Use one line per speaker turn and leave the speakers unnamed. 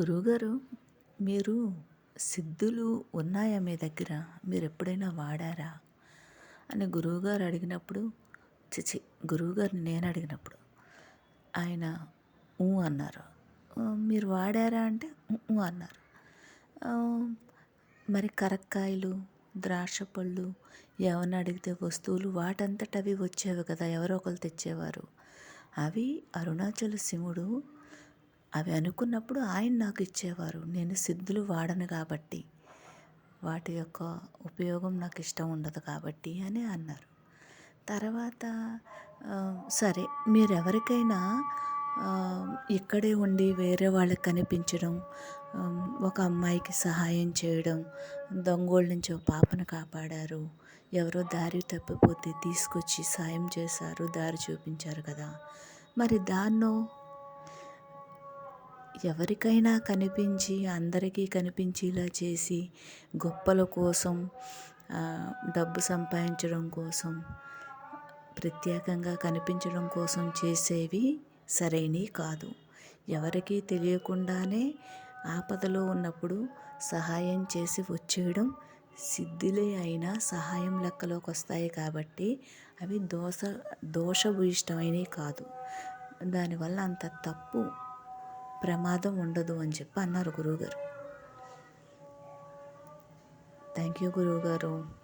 గురువుగారు మీరు సిద్ధులు ఉన్నాయా మీ దగ్గర? మీరు ఎప్పుడైనా వాడారా? అని గురువుగారు అడిగినప్పుడు చిచి గురువుగారిని నేను అడిగినప్పుడు ఆయన ఊ అన్నారు. మీరు వాడారా? అంటే ఊ" అన్నారు. మరి కరక్కాయలు ద్రాక్ష పళ్ళు ఎవరిని అడిగితే వస్తువులు వాటంతట అవి వచ్చేవి కదా ఎవరో ఒకరు తెచ్చేవారు. అవి అరుణాచల శివుడు అవి అనుకున్నప్పుడు ఆయన నాకు ఇచ్చేవారు. నేను సిద్ధులు వాడను కాబట్టి వాటి యొక్క ఉపయోగం నాకు ఇష్టం ఉండదు కాబట్టి అని అన్నారు. తర్వాత సరే మీరెవరికైనా ఇక్కడే ఉండి వేరే వాళ్ళకి కనిపించడం ఒక అమ్మాయికి సహాయం చేయడం దొంగోళ్ళ నుంచి ఒక పాపను కాపాడారు ఎవరో దారి తప్పిపోతే తీసుకొచ్చి సాయం చేశారు దారి చూపించారు కదా మరి దాన్నో ఎవరికైనా కనిపించి అందరికీ కనిపించేలా చేసి గొప్పల కోసం డబ్బు సంపాదించడం కోసం ప్రత్యేకంగా కనిపించడం కోసం చేసేవి సరైనవి కాదు. ఎవరికీ తెలియకుండానే ఆపదలో ఉన్నప్పుడు సహాయం చేసి వచ్చేయడం సిద్ధిలే అయినా సహాయం లెక్కలోకి వస్తాయి కాబట్టి అవి దోష దోషభూయిష్టమైనవి కాదు. దానివల్ల అంత తప్పు ప్రమాదం ఉండదు అని చెప్పి అన్నారు గురువుగారు. థ్యాంక్ యూ గురువుగారు.